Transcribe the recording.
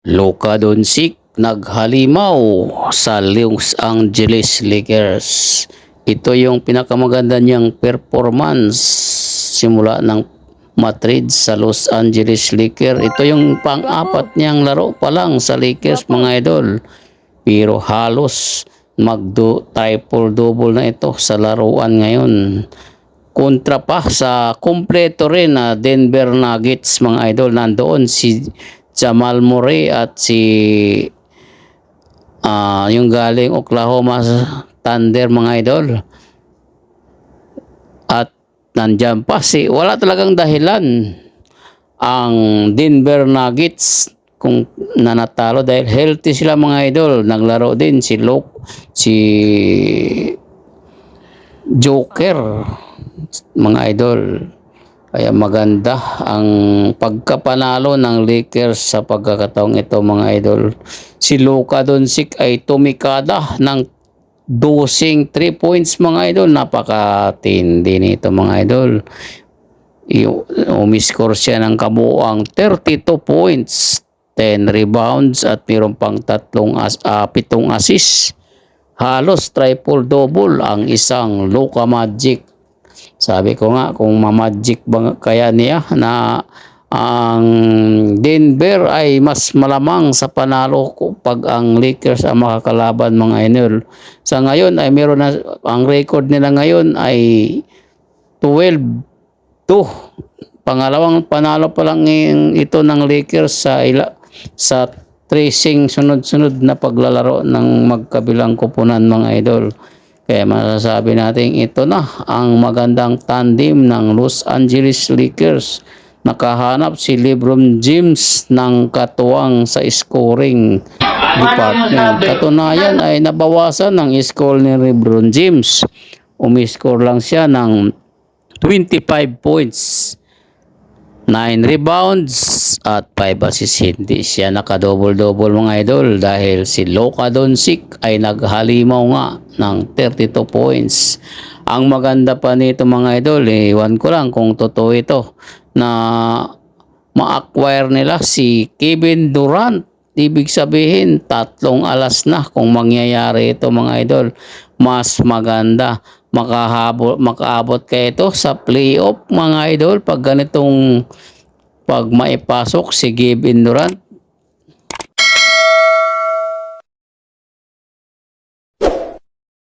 Luka Doncic naghalimaw sa Los Angeles Lakers. Ito yung pinakamaganda niyang performance simula ng Madrid sa Los Angeles Lakers. Ito yung pang-apat niyang laro pa lang sa Lakers mga idol. Pero halos magdo triple double na ito sa laruan ngayon. Kontra pa sa kompleto rin na Denver Nuggets mga idol. Nandoon si Jamal Murray at si ah yung galing Oklahoma Thunder mga idol. At nandyan pa si wala talagang dahilan ang Denver Nuggets kung nanatalo dahil healthy sila mga idol. Naglaro din si Lok, si Joker mga idol. Kaya maganda ang pagkapanalo ng Lakers sa pagkakataong ito mga idol. Si Luka Doncic ay tumikada ng dosing 3 points mga idol. Napakatindi nito mga idol. Umiscore siya ng kabuang 32 points, 10 rebounds at mayroon pang tatlong as, ah, pitong assist. Halos triple double ang isang Luka Magic sabi ko nga kung ma-magic ba kaya niya na ang Denver ay mas malamang sa panalo ko pag ang Lakers ang makakalaban mga idol. Sa ngayon ay meron na ang record nila ngayon ay 12 to pangalawang panalo pa lang ito ng Lakers sa ila, sa tracing sunod-sunod na paglalaro ng magkabilang kupunan mga idol. Kaya masasabi natin ito na ang magandang tandem ng Los Angeles Lakers. Nakahanap si LeBron James ng katuwang sa scoring department. Katunayan ay nabawasan ng score ni LeBron James. Umiscore lang siya ng 25 points. 9 rebounds at 5 assists. Hindi siya naka-double-double mga idol dahil si Luka Doncic ay naghalimaw nga ng 32 points. Ang maganda pa nito mga idol, iwan ko lang kung totoo ito na ma-acquire nila si Kevin Durant. Ibig sabihin, tatlong alas na kung mangyayari ito mga idol. Mas maganda makahabol, makaabot kayo ito sa playoff mga idol pag ganitong pag maipasok si Kevin Durant